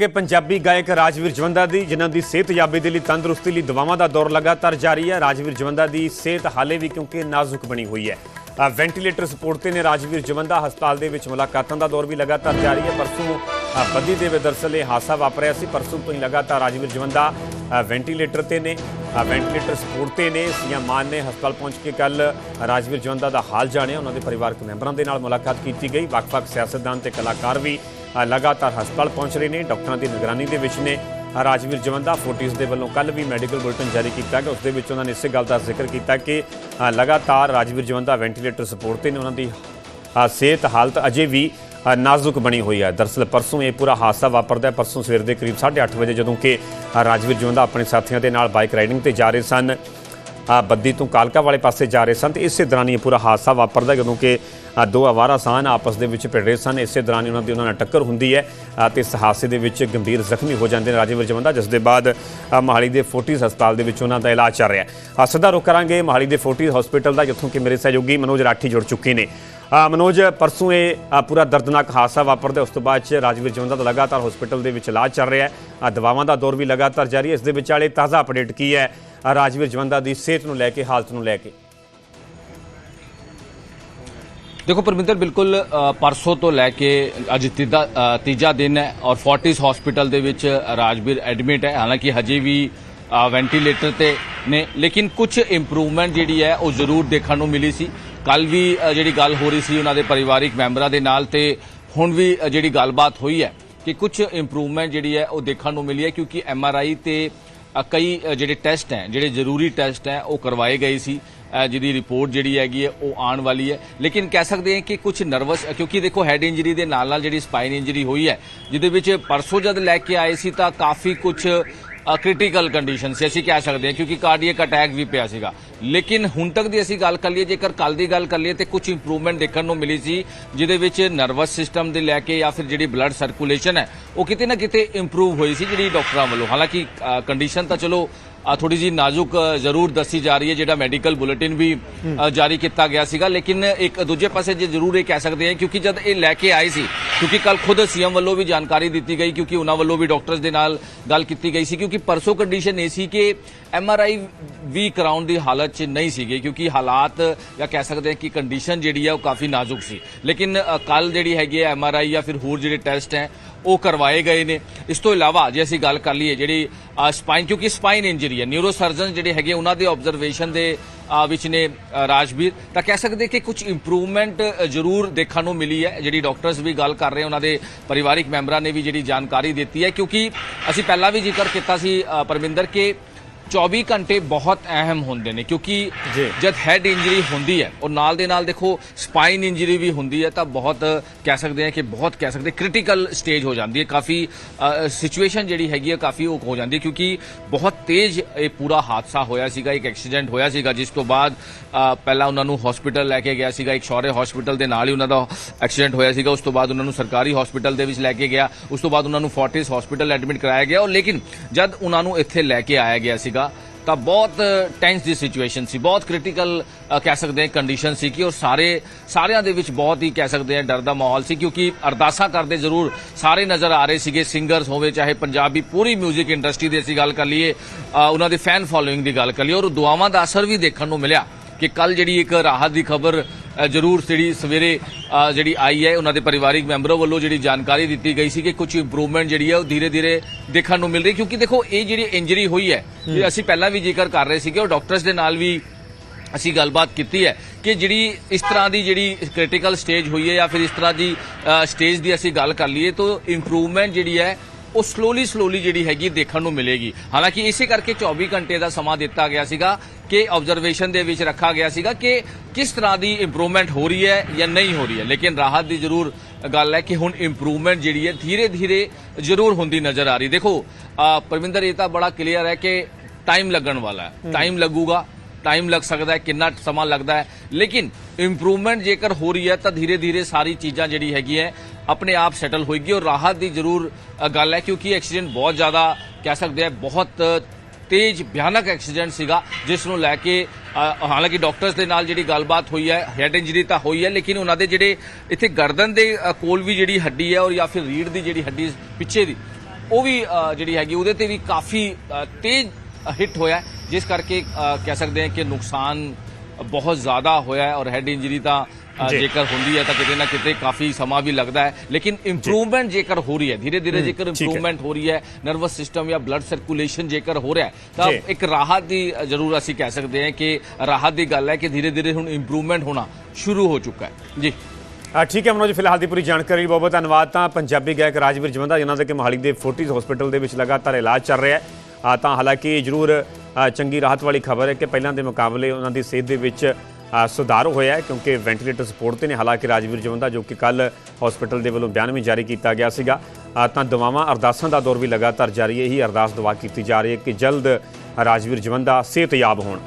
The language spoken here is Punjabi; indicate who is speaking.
Speaker 1: ਕਿ ਪੰਜਾਬੀ ਗਾਇਕ ਰਾਜਵੀਰ ਜਵੰਦਾ ਦੀ ਜਿਨ੍ਹਾਂ ਦੀ ਸਿਹਤਯਾਬੀ ਦੇ ਲਈ ਤੰਦਰੁਸਤੀ ਲਈ ਦਵਾਵਾਂ ਦਾ ਦੌਰ ਲਗਾਤਾਰ ਜਾਰੀ ਹੈ। ਰਾਜਵੀਰ ਜਵੰਦਾ ਦੀ ਸਿਹਤ ਹਾਲੇ ਵੀ ਕਿਉਂਕਿ ਨਾਜ਼ੁਕ ਬਣੀ ਹੋਈ ਹੈ। ਵੈਂਟੀਲੇਟਰ ਸਪੋਰਟ ਤੇ ਨੇ ਰਾਜਵੀਰ ਜਵੰਦਾ ਹਸਪਤਾਲ ਦੇ ਵਿੱਚ ਮੁਲਾਕਾਤਾਂ ਦਾ ਦੌਰ ਵੀ ਲਗਾਤਾਰ ਜਾਰੀ ਹੈ। ਪਰਸੋਂ ਅ, ਬੱਦੀ ਦੇ ਵਿੱਚ ਇਹ ਹਾਦਸਾ ਵਾਪਰਿਆ ਸੀ। ਪਰਸੋਂ ਤੋਂ ਹੀ ਲਗਾਤਾਰ ਰਾਜਵੀਰ ਜਵੰਦਾ ਵੈਂਟੀਲੇਟਰ ਤੇ ਨੇ ਵੈਂਟੀਲੇਟਰ ਸਪੋਰਟ ਤੇ ਨੇ। ਸੀਐਮ ਮਾਨ ਨੇ ਹਸਪਤਾਲ ਪਹੁੰਚ ਕੇ ਕੱਲ ਰਾਜਵੀਰ ਜਵੰਦਾ ਦਾ ਹਾਲ ਜਾਣਿਆ। ਉਹਨਾਂ ਦੇ ਪਰਿਵਾਰਕ ਮੈਂਬਰਾਂ ਦੇ ਨਾਲ ਮੁਲਾਕਾਤ ਕੀਤੀ ਗਈ। ਵੱਖ-ਵੱਖ ਸਿਆਸਤਦਾਨ ਤੇ ਕਲਾਕਾਰ ਵੀ ਲਗਾਤਾਰ ਹਸਪਤਾਲ ਪਹੁੰਚ ਰਹੇ ਨੇ, ਡਾਕਟਰਾਂ ਦੀ ਨਿਗਰਾਨੀ ਦੇ ਵਿੱਚ ਨੇ। ਰਾਜਵੀਰ ਜਵੰਦਾ ਫੋਰਟਿਸ ਦੇ ਵੱਲੋਂ ਕੱਲ ਵੀ ਮੈਡੀਕਲ ਬੁਲੇਟਿਨ ਜਾਰੀ ਕੀਤਾ ਗਿਆ। ਉਸ ਦੇ ਵਿੱਚ ਉਹਨਾਂ ਨੇ ਇਸੇ ਗੱਲ ਦਾ ਜ਼ਿਕਰ ਕੀਤਾ ਕਿ ਲਗਾਤਾਰ ਰਾਜਵੀਰ ਜਵੰਦਾ ਵੈਂਟੀਲੇਟਰ ਸਪੋਰਟ ਤੇ ਨੇ। ਉਹਨਾਂ ਦੀ ਸਿਹਤ ਹਾਲਤ ਅਜੇ ਵੀ ਨਾਜ਼ੁਕ ਬਣੀ ਹੋਈ ਹੈ। ਦਰਅਸਲ ਪਰਸੋਂ ਇਹ ਪੂਰਾ ਹਾਦਸਾ ਵਾਪਰਦਾ ਪਰਸੋਂ ਸਵੇਰ ਦੇ ਕਰੀਬ 8:30 ਵਜੇ ਜਦੋਂ ਕਿ ਰਾਜਵੀਰ ਜਵੰਦਾ ਆਪਣੇ ਸਾਥੀਆਂ ਦੇ ਨਾਲ ਬਾਈਕ ਰਾਈਡਿੰਗ ਤੇ ਜਾ ਰਹੇ ਸਨ। ਬੱਦੀ ਤੋਂ ਕਾਲਕਾ ਵਾਲੇ ਪਾਸੇ ਜਾ ਰਹੇ ਸਨ ਤੇ ਇਸੇ ਦੌਰਾਨ ਹੀ ਇਹ ਪੂਰਾ ਹਾਦਸਾ ਵਾਪਰਦਾ ਜਦੋਂ ਕਿ ਦੋ ਆਵਾਰਾ ਸਾਨ ਆਪਸ ਦੇ ਵਿੱਚ ਭਿੜ ਰਹੇ ਸਨ। ਇਸੇ ਦੌਰਾਨ ਹੀ ਉਹਨਾਂ ਦੀ ਉਹਨਾਂ ਨਾਲ ਟੱਕਰ ਹੁੰਦੀ ਹੈ ਆ, ਤੇ ਇਸ ਹਾਦਸੇ ਦੇ ਵਿੱਚ ਗੰਭੀਰ ਜ਼ਖਮੀ ਹੋ ਜਾਂਦੇ ਨੇ ਰਾਜਵੀਰ ਜਵੰਦਾ ਜਿਸ ਦੇ ਬਾਅਦ ਆ, ਮੋਹਾਲੀ ਦੇ ਫੋਰਟਿਸ ਹਸਪਤਾਲ ਦੇ ਵਿੱਚ ਉਹਨਾਂ ਦਾ ਇਲਾਜ ਚੱਲ ਰਿਹਾ ਹੈ। ਸਿੱਧਾ ਰੁਕ ਕਰਾਂਗੇ ਮੋਹਾਲੀ ਦੇ ਫੋਰਟਿਸ ਹਸਪੀਟਲ ਦਾ ਜਿੱਥੋਂ ਕਿ ਮੇਰੇ ਸਹਿਯੋਗੀ ਮਨੋਜ ਰਾਠੀ ਜੁੜ ਚੁੱਕੇ ਨੇ। ਮਨੋਜ ਪਰਸੋਂ ਇਹ ਪੂਰਾ ਦਰਦਨਾਕ ਹਾਦਸਾ ਵਾਪਰਦਾ ਉਸ ਤੋਂ ਬਾਅਦ ਚ ਰਾਜਵੀਰ ਜਵੰਦਾ ਦਾ ਲਗਾਤਾਰ ਹਸਪੀਟਲ ਦੇ ਵਿੱਚ ਇਲਾਜ ਚੱਲ ਰਿਹਾ ਹੈ। ਦਵਾਵਾਂ ਦਾ ਦੌਰ ਵੀ ਲਗਾਤਾਰ ਜਾਰੀ ਹੈ। ਇਸ ਦੇ ਵਿਚਾਲੇ ਤਾਜ਼ਾ ਅਪਡੇਟ ਕੀ ਹੈ ਰਾਜਵੀਰ ਜਵੰਦਾ ਦੀ ਸਿਹਤ ਨੂੰ ਲੈ ਕੇ, ਹਾਲਤ ਨੂੰ ਲੈ ਕੇ।
Speaker 2: ਦੇਖੋ, ਪਰਮਿੰਦਰ, ਬਿਲਕੁਲ ਪਰਸੋਂ ਤੋਂ ਲੈ ਕੇ ਅੱਜ ਤੀਜਾ ਤੀਜਾ ਦਿਨ ਹੈ ਔਰ ਫੋਰਟਿਸ ਹਸਪੀਟਲ ਦੇ ਵਿੱਚ ਰਾਜਵੀਰ ਐਡਮਿਟ ਹੈ। ਹਾਲਾਂਕਿ ਹਜੇ ਵੀ ਵੈਂਟੀਲੇਟਰ ਤੇ ਨੇ, ਲੇਕਿਨ ਕੁਝ ਇੰਪਰੂਵਮੈਂਟ ਜਿਹੜੀ ਹੈ ਉਹ ਜ਼ਰੂਰ ਦੇਖਣ ਨੂੰ ਮਿਲੀ ਸੀ। ਕੱਲ ਵੀ ਜਿਹੜੀ ਗੱਲ ਹੋ ਰਹੀ ਸੀ ਉਹਨਾਂ ਦੇ ਪਰਿਵਾਰਿਕ ਮੈਂਬਰਾਂ ਦੇ ਨਾਲ ਤੇ ਹੁਣ ਵੀ ਜਿਹੜੀ ਗੱਲਬਾਤ ਹੋਈ ਹੈ ਕਿ ਕੁਝ ਇੰਪਰੂਵਮੈਂਟ ਜਿਹੜੀ ਹੈ ਉਹ ਦੇਖਣ ਨੂੰ ਮਿਲੀ ਹੈ ਕਿਉਂਕਿ ਐੱਮ ਆਰ ਆਈ ਤੇ ਕਈ ਜਿਹੜੇ ਟੈਸਟ ਹੈ, ਜਿਹੜੇ ਜ਼ਰੂਰੀ ਟੈਸਟ ਹੈ, ਉਹ ਕਰਵਾਏ ਗਏ ਸੀ। ਜਿਹਦੀ ਰਿਪੋਰਟ ਜਿਹੜੀ ਹੈਗੀ ਹੈ, ਉਹ ਆਉਣ ਵਾਲੀ ਹੈ। ਲੇਕਿਨ ਕਹਿ ਸਕਦੇ ਹਾਂ ਕਿ ਕੁਝ ਨਰਵਸ ਕਿਉਂਕਿ ਦੇਖੋ ਹੈਡ ਇੰਜਰੀ ਦੇ ਨਾਲ ਨਾਲ ਜਿਹੜੀ ਸਪਾਈਨ ਇੰਜਰੀ ਹੋਈ ਹੈ, ਜਿਹਦੇ ਵਿੱਚ ਪਰਸੋਂ ਜਦ ਲੈ ਕੇ ਆਏ ਸੀ ਤਾਂ ਕਾਫੀ ਕੁਝ ਕ੍ਰਿਟੀਕਲ ਕੰਡੀਸ਼ਨ ਸੀ। ਅਸੀਂ ਕਹਿ ਸਕਦੇ ਹਾਂ, ਕਿਉਂਕਿ ਕਾਰਡੀਅਕ ਅਟੈਕ ਵੀ ਪਿਆ ਸੀਗਾ। ਲੇਕਿਨ ਹੁਣ ਤੱਕ ਦੀ ਅਸੀਂ ਗੱਲ ਕਰ ਲਈਏ, ਜੇਕਰ ਕੱਲ ਦੀ ਗੱਲ ਕਰ ਲਈਏ, ਤੇ ਕੁਝ ਇੰਪਰੂਵਮੈਂਟ ਦੇਖਣ ਨੂੰ ਮਿਲੀ ਸੀ, ਜਿਹਦੇ ਵਿੱਚ ਨਰਵਸ ਸਿਸਟਮ ਦੇ ਲੈ ਕੇ ਜਾਂ ਫਿਰ ਜਿਹੜੀ ਬਲੱਡ ਸਰਕੂਲੇਸ਼ਨ ਹੈ, ਉਹ ਕਿਤੇ ਨਾ ਕਿਤੇ ਇੰਪਰੂਵ ਹੋਈ ਸੀ ਜਿਹੜੀ ਡਾਕਟਰਾਂ ਵੱਲੋਂ। ਹਾਲਾਂਕਿ ਕੰਡੀਸ਼ਨ ਤਾਂ ਚਲੋ ਥੋੜੀ ਜੀ ਨਾਜ਼ੁਕ ਜ਼ਰੂਰ ਦੱਸੀ ਜਾ ਰਹੀ ਹੈ, ਜਿਹੜਾ ਮੈਡੀਕਲ ਬੁਲੇਟਿਨ ਵੀ ਜਾਰੀ ਕੀਤਾ ਗਿਆ ਸੀਗਾ। ਲੇਕਿਨ ਇੱਕ ਦੂਜੇ ਪਾਸੇ ਜੇ ਜ਼ਰੂਰ ਇਹ ਕਹਿ ਸਕਦੇ ਹਾਂ, ਕਿਉਂਕਿ ਜਦ ਇਹ ਲੈ ਕੇ ਆਏ ਸੀ ਕਿਉਂਕਿ ਕੱਲ ਖੁਦ ਸੀਐਮ ਵੱਲੋਂ ਵੀ ਜਾਣਕਾਰੀ ਦਿੱਤੀ ਗਈ ਕਿਉਂਕਿ ਉਹਨਾਂ ਵੱਲੋਂ ਵੀ ਡਾਕਟਰਸ ਦੇ ਨਾਲ ਗੱਲ ਕੀਤੀ ਗਈ ਸੀ ਕਿਉਂਕਿ ਪਰਸੋਂ ਕੰਡੀਸ਼ਨ ਇਹ ਸੀ ਕਿ ਐਮਆਰਆਈ ਵੀ ਕਰਾਉਣ ਦੀ ਹਾਲਤ 'ਚ ਨਹੀਂ ਸੀਗੇ ਕਿਉਂਕਿ ਹਾਲਾਤ ਜਾਂ ਕਹਿ ਸਕਦੇ ਹਾਂ ਕਿ ਕੰਡੀਸ਼ਨ ਜਿਹੜੀ ਹੈ ਉਹ ਕਾਫੀ ਨਾਜ਼ੁਕ ਸੀ। ਲੇਕਿਨ ਕੱਲ ਜਿਹੜੀ ਹੈਗੀ ਹੈ ਐਮਆਰਆਈ ਜਾਂ ਫਿਰ ਹੋਰ ਜਿਹੜੇ ਟੈਸਟ ਹੈ ਉਹ ਕਰਵਾਏ ਗਏ ਨੇ। ਇਸ ਤੋਂ ਇਲਾਵਾ ਜੇ ਅਸੀਂ ਗੱਲ ਕਰ ਲਈਏ ਜਿਹੜੀ ਸਪਾਈਨ ਕਿਉਂਕਿ ਸਪਾਈਨ ਇੰਜਰੀ ਹੈ। ਨਿਊਰੋ ਸਰਜਨ ਜਿਹੜੇ ਹੈਗੇ ਉਹਨਾਂ ਦੇ ਆਬਜ਼ਰਵੇਸ਼ਨ ਦੇ ਵਿੱਚ ਨੇ ਅ, ਰਾਜਵੀਰ। ਤਾਂ ਕਹਿ ਸਕਦੇ ਕਿ ਕੁਝ ਇੰਪਰੂਵਮੈਂਟ ਜ਼ਰੂਰ ਦੇਖਣ ਨੂੰ ਮਿਲੀ ਹੈ ਜਿਹੜੀ ਡਾਕਟਰਸ ਵੀ ਗੱਲ ਕਰ ਰਹੇ ਉਹਨਾਂ ਦੇ ਪਰਿਵਾਰਿਕ ਮੈਂਬਰਾਂ ਨੇ ਵੀ ਜਿਹੜੀ ਜਾਣਕਾਰੀ ਦਿੱਤੀ ਹੈ, ਕਿਉਂਕਿ ਅਸੀਂ ਪਹਿਲਾਂ ਵੀ ਜ਼ਿਕਰ ਕੀਤਾ ਸੀ ਪਰਮਿੰਦਰ, ਕਿ 24 ਘੰਟੇ ਬਹੁਤ ਅਹਿਮ ਹੁੰਦੇ ਨੇ ਕਿਉਂਕਿ। ਜਦ ਹੈਡ ਇੰਜਰੀ ਹੁੰਦੀ ਹੈ ਔਰ ਨਾਲ ਦੇ ਨਾਲ ਦੇਖੋ ਸਪਾਈਨ ਇੰਜਰੀ ਵੀ ਹੁੰਦੀ ਹੈ ਤਾਂ ਬਹੁਤ ਕਹਿ ਸਕਦੇ ਹਾਂ ਕਿ ਬਹੁਤ ਕਹਿ ਸਕਦੇ ਕ੍ਰਿਟੀਕਲ ਸਟੇਜ ਹੋ ਜਾਂਦੀ ਹੈ ਕਾਫੀ ਸਿਚੁਏਸ਼ਨ ਜਿਹੜੀ ਹੈਗੀ ਹੈ ਕਾਫੀ ਉਹ ਹੋ ਜਾਂਦੀ ਹੈ ਕਿਉਂਕਿ ਬਹੁਤ ਤੇਜ਼ ਇਹ ਪੂਰਾ ਹਾਦਸਾ ਹੋਇਆ ਸੀਗਾ ਇੱਕ ਐਕਸੀਡੈਂਟ ਹੋਇਆ ਸੀਗਾ ਜਿਸ ਤੋਂ ਬਾਅਦ ਪਹਿਲਾਂ ਉਹਨਾਂ ਨੂੰ ਹਸਪੀਟਲ ਲੈ ਕੇ ਗਿਆ ਸੀਗਾ ਇੱਕ ਸ਼ੌਰੇ ਹਸਪੀਟਲ ਦੇ ਨਾਲ ਹੀ ਉਹਨਾਂ ਦਾ ਐਕਸੀਡੈਂਟ ਹੋਇਆ ਸੀਗਾ ਉਸ ਤੋਂ ਬਾਅਦ ਉਹਨਾਂ ਨੂੰ ਸਰਕਾਰੀ ਹਸਪੀਟਲ ਦੇ ਵਿੱਚ ਲੈ ਕੇ ਗਿਆ ਉਸ ਤੋਂ ਬਾਅਦ ਉਹਨਾਂ ਨੂੰ ਫੋਰਟਿਸ ਹਸਪੀਟਲ ਐਡਮਿਟ ਕਰਾਇਆ ਗਿਆ ਔਰ ਲੇਕਿਨ ਜਦ ਉਹਨਾਂ ਨੂੰ ਇੱਥੇ ਲੈ ਕੇ ਆਇਆ ਗਿਆ ਸੀਗਾ ਤਾਂ ਬਹੁਤ ਟੈਂਸ ਦੀ ਸਿਚੁਏਸ਼ਨ ਸੀ, ਬਹੁਤ ਕ੍ਰਿਟੀਕਲ ਕਹਿ ਸਕਦੇ ਹਾਂ ਕੰਡੀਸ਼ਨ ਸੀ ਕਿ ਔਰ ਸਾਰੇ, ਸਾਰਿਆਂ ਦੇ ਵਿੱਚ ਬਹੁਤ ਹੀ ਕਹਿ ਸਕਦੇ ਹਾਂ ਡਰ ਦਾ ਮਾਹੌਲ ਸੀ ਕਿਉਂਕਿ ਅਰਦਾਸਾਂ ਕਰਦੇ ਜ਼ਰੂਰ ਸਾਰੇ ਨਜ਼ਰ ਆ ਰਹੇ ਸੀਗੇ ਸਿੰਗਰਸ ਹੋਵੇ ਚਾਹੇ ਪੰਜਾਬੀ ਪੂਰੀ 뮤직 ਇੰਡਸਟਰੀ ਦੀ ਅਸੀਂ ਗੱਲ ਕਰ ਲਈਏ ਉਹਨਾਂ ਦੇ ਫੈਨ ਫਾਲੋਇੰਗ ਦੀ ਗੱਲ ਕਰ ਲਈਏ ਔਰ ਦੁਆਵਾਂ ਦਾ ਅਸਰ ਵੀ ਦੇਖਣ ਨੂੰ ਮਿਲਿਆ ਕਿ ਕੱਲ ਜਿਹੜੀ ਇੱਕ ਰਾਹਤ ਦੀ ਖਬਰ ਜ਼ਰੂਰ ਜਿਹੜੀ ਸਵੇਰੇ ਜਿਹੜੀ ਆਈ ਹੈ ਉਹਨਾਂ ਦੇ ਪਰਿਵਾਰਿਕ ਮੈਂਬਰਾਂ ਵੱਲੋਂ ਜਿਹੜੀ ਜਾਣਕਾਰੀ ਦਿੱਤੀ ਗਈ ਸੀ ਕਿ ਕੁਝ ਇੰਪਰੂਵਮੈਂਟ ਜਿਹੜੀ ਹੈ ਉਹ ਧੀਰੇ ਧੀਰੇ ਦੇਖਣ ਨੂੰ ਮਿਲ ਰਹੀ ਕਿਉਂਕਿ ਦੇਖੋ ਇਹ ਜਿਹੜੀ ਇੰਜਰੀ ਹੋਈ ਹੈ ਇਹ ਅਸੀਂ ਪਹਿਲਾਂ ਵੀ ਜ਼ਿਕਰ ਕਰ ਰਹੇ ਸੀਗੇ ਔਰ ਡਾਕਟਰਸ ਦੇ ਨਾਲ ਵੀ ਅਸੀਂ ਗੱਲਬਾਤ ਕੀਤੀ ਹੈ ਕਿ ਜਿਹੜੀ ਇਸ ਤਰ੍ਹਾਂ ਦੀ ਜਿਹੜੀ ਕ੍ਰਿਟੀਕਲ ਸਟੇਜ ਹੋਈ ਹੈ ਜਾਂ ਫਿਰ ਇਸ ਤਰ੍ਹਾਂ ਦੀ ਸਟੇਜ ਦੀ ਅਸੀਂ ਗੱਲ ਕਰ ਲਈਏ ਤਾਂ ਇੰਪਰੂਵਮੈਂਟ ਜਿਹੜੀ ਹੈ ਉਹ ਸਲੋਲੀ ਸਲੋਲੀ ਜਿਹੜੀ ਹੈਗੀ ਦੇਖਣ ਨੂੰ ਮਿਲੇਗੀ। ਹਾਲਾਂਕਿ ਇਸੇ ਕਰਕੇ 24 ਘੰਟੇ ਦਾ ਸਮਾਂ ਦਿੱਤਾ ਗਿਆ ਸੀਗਾ ਕਿ ਆਬਜ਼ਰਵੇਸ਼ਨ ਦੇ ਵਿੱਚ ਰੱਖਾ ਗਿਆ ਸੀਗਾ ਕਿ ਕਿਸ ਤਰ੍ਹਾਂ ਦੀ ਇੰਪਰੂਵਮੈਂਟ ਹੋ ਰਹੀ ਹੈ ਜਾਂ ਨਹੀਂ ਹੋ ਰਹੀ ਹੈ। ਲੇਕਿਨ ਰਾਹਤ ਦੀ ਜ਼ਰੂਰ ਗੱਲ ਹੈ ਕਿ ਹੁਣ ਇੰਪਰੂਵਮੈਂਟ ਜਿਹੜੀ ਹੈ ਧੀਰੇ ਧੀਰੇ ਜ਼ਰੂਰ ਹੁੰਦੀ ਨਜ਼ਰ ਆ ਰਹੀ। ਦੇਖੋ ਪਰਵਿੰਦਰ ਇਹ ਤਾਂ ਬੜਾ ਕਲੀਅਰ ਹੈ ਕਿ ਟਾਈਮ ਲੱਗਣ ਵਾਲਾ ਹੈ। ਟਾਈਮ ਲੱਗੂਗਾ ਟਾਈਮ ਲੱਗ ਸਕਦਾ ਹੈ ਕਿੰਨਾ ਸਮਾਂ ਲੱਗਦਾ ਹੈ। ਲੇਕਿਨ ਇੰਪਰੂਵਮੈਂਟ ਜੇਕਰ ਹੋ ਰਹੀ ਹੈ ਤਾਂ ਧੀਰੇ ਧੀਰੇ ਸਾਰੀ ਚੀਜ਼ਾਂ ਜਿਹੜੀ ਹੈਗੀ ਹੈ ਆਪਣੇ ਆਪ ਸੈਟਲ ਹੋਏਗੀ ਔਰ ਰਾਹਤ ਦੀ ਜ਼ਰੂਰ ਗੱਲ ਹੈ ਕਿਉਂਕਿ ਐਕਸੀਡੈਂਟ ਬਹੁਤ ਜ਼ਿਆਦਾ ਕਹਿ ਸਕਦੇ ਆ, ਬਹੁਤ ਤੇਜ਼, ਭਿਆਨਕ ਐਕਸੀਡੈਂਟ ਸੀਗਾ, ਜਿਸ ਨੂੰ ਲੈ ਕੇ ਹਾਲਾਂਕਿ ਡਾਕਟਰਸ ਦੇ ਨਾਲ ਜਿਹੜੀ ਗੱਲਬਾਤ ਹੋਈ ਹੈ ਹੈਡ ਇੰਜਰੀ ਤਾਂ ਹੋਈ ਹੈ, ਲੇਕਿਨ ਉਹਨਾਂ ਦੇ ਜਿਹੜੇ ਇੱਥੇ ਗਰਦਨ ਦੇ ਕੋਲ ਵੀ ਜਿਹੜੀ ਹੱਡੀ ਹੈ ਔਰ ਜਾਂ ਫਿਰ ਰੀੜ ਦੀ ਜਿਹੜੀ ਹੱਡੀ ਪਿੱਛੇ ਦੀ, ਉਹ ਵੀ ਜਿਹੜੀ ਹੈਗੀ, ਉਹਦੇ ਤੇ ਵੀ ਕਾਫੀ ਤੇਜ਼ ਹਿੱਟ ਹੋਇਆ ਜਿਸ ਕਰਕੇ ਕਹਿ ਸਕਦੇ ਹਾਂ ਕਿ ਨੁਕਸਾਨ ਬਹੁਤ ਜ਼ਿਆਦਾ ਹੋਇਆ ਔਰ ਹੈਡ ਇੰਜਰੀ ਤਾਂ ਜੇਕਰ ਹੁੰਦੀ ਹੈ ਤਾਂ ਕਿਤੇ ਨਾ ਕਿਤੇ ਕਾਫੀ ਸਮਾਂ ਵੀ ਲੱਗਦਾ ਹੈ। ਲੇਕਿਨ ਇੰਪਰੂਵਮੈਂਟ ਜੇਕਰ ਹੋ ਰਹੀ ਹੈ ਧੀਰੇ ਧੀਰੇ ਜੇਕਰ। ਇੰਪਰੂਵਮੈਂਟ ਹੋ। ਰਹੀ ਹੈ ਨਰਵਸ ਸਿਸਟਮ ਜਾਂ ਬਲੱਡ ਸਰਕੂਲੇਸ਼ਨ ਜੇਕਰ ਹੋ ਰਿਹਾ ਤਾਂ। ਇੱਕ ਰਾਹਤ ਦੀ ਜ਼ਰੂਰ ਅਸੀਂ ਕਹਿ ਸਕਦੇ ਹਾਂ ਕਿ ਰਾਹਤ ਦੀ ਗੱਲ ਹੈ ਕਿ ਧੀਰੇ ਧੀਰੇ ਹੁਣ ਇੰਪਰੂਵਮੈਂਟ ਹੋਣਾ ਸ਼ੁਰੂ ਹੋ ਚੁੱਕਾ ਹੈ। ਜੀ।
Speaker 1: ਠੀਕ ਹੈ ਮਨੋਜ ਫਿਲਹਾਲ ਦੀ ਪੂਰੀ ਜਾਣਕਾਰੀ ਲਈ ਬਹੁਤ ਬਹੁਤ ਧੰਨਵਾਦ। ਤਾਂ ਪੰਜਾਬੀ ਗਾਇਕ ਰਾਜਵੀਰ ਜਵੰਦਾ ਜਿਨ੍ਹਾਂ ਦੇ ਕਿ ਮੋਹਾਲੀ ਦੇ ਫੋਰਟਿਸ ਹਸਪੀਟਲ ਦੇ ਵਿੱਚ ਲਗਾਤਾਰ ਇਲਾਜ ਚੱਲ ਰਿਹਾ ਹੈ। ਤਾਂ ਹਾਲਾਂਕਿ ਜ਼ਰੂਰ ਚੰਗੀ ਰਾਹਤ ਵਾਲੀ ਖਬਰ ਹੈ ਕਿ ਪਹਿਲਾਂ ਦੇ ਮੁਕਾਬਲੇ ਉਹਨਾਂ ਦੀ ਸਿਹਤ ਦੇ ਵਿੱਚ ਸੁਧਾਰ ਹੋਇਆ ਕਿਉਂਕਿ ਵੈਂਟੀਲੇਟਰ ਸਪੋਰਟ ਤੇ ਨੇ, ਹਾਲਾਂਕਿ ਰਾਜਵੀਰ ਜਵੰਦਾ ਜੋ ਕਿ ਕੱਲ ਹਸਪੀਟਲ ਦੇ ਵੱਲੋਂ ਬਿਆਨ ਵੀ ਜਾਰੀ ਕੀਤਾ ਗਿਆ ਸੀਗਾ। ਤਾਂ ਦਵਾਵਾਂ ਅਰਦਾਸਾਂ ਦਾ ਦੌਰ ਵੀ ਲਗਾਤਾਰ ਜਾਰੀ ਹੈ। ਇਹੀ ਅਰਦਾਸ ਦਵਾ ਕੀਤੀ ਜਾ ਰਹੀ ਹੈ ਕਿ ਜਲਦ ਰਾਜਵੀਰ ਜਵੰਦਾ ਸਿਹਤਯਾਬ ਹੋਣ।